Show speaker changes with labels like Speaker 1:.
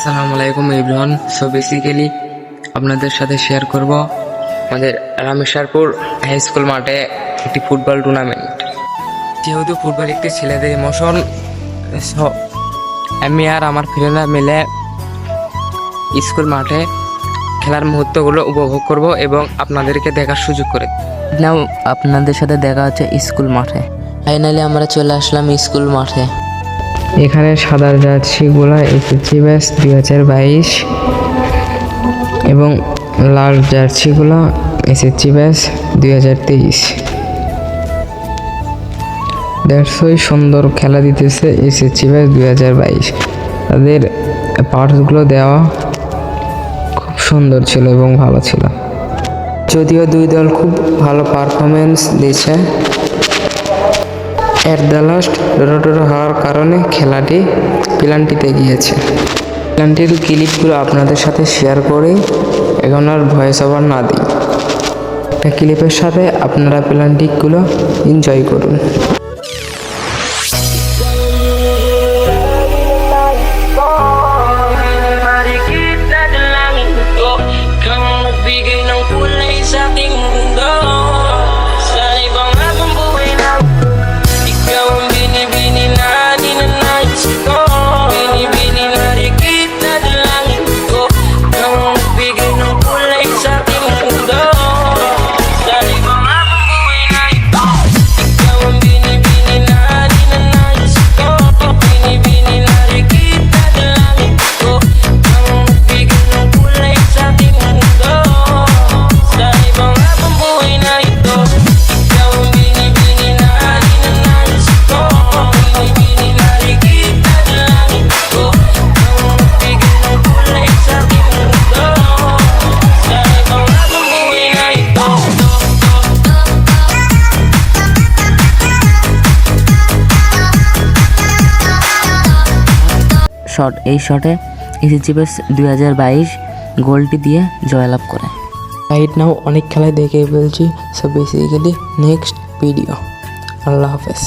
Speaker 1: আসসালামু আলাইকুম ইব্রাহন so basically আপনাদের সাথে শেয়ার করব আমাদের রামেশ্বরপুর হাই স্কুল মাঠে একটি ফুটবল টুর্নামেন্ট যেহেতু ফুটবল একটি ছেলেদের ইমোশন সো আমি আর আমার ফ্রেন্ডরা মিলে স্কুল মাঠে খেলার মুহূর্তগুলো উপভোগ করব এবং আপনাদেরকে দেখার সুযোগ করে
Speaker 2: নাও আপনাদের সাথে দেখা হচ্ছে স্কুল মাঠে। ফাইনালি আমরা চলে আসলাম স্কুল মাঠে।
Speaker 1: এখানে সাদার জার্সিগুলো এসেছি, ব্যাস, দুই হাজার বাইশ। এবং লাল জার্সিগুলো এসেছি, ব্যাস, দুই হাজার তেইশ। দেড়শোই সুন্দর খেলা দিতেছে, এসেছি, ব্যাস, দুই হাজার বাইশ। তাদের পার্টসগুলো দেওয়া খুব সুন্দর ছিল এবং ভালো ছিল। যদিও দুই দল খুব ভালো পারফরমেন্স দিয়েছে এর দ্য লাস্ট ডোরো হওয়ার কারণে খেলাটি প্ল্যানটিতে গিয়েছে। প্ল্যানটির ক্লিপগুলো আপনাদের সাথে শেয়ার করে এখন আর ভয়েস ওভার না দিই। একটা ক্লিপের সাথে আপনারা প্ল্যান্টিকগুলো এনজয় করুন।
Speaker 2: শট এই শটে এসেছি বেশ দুই হাজার বাইশ গোলটি দিয়ে জয়লাভ করে।
Speaker 1: রাইট নাও অনেক খেলায় দেখে ফেলছি। সো বেসিক্যালি নেক্সট ভিডিও আল্লাহ হাফেজ।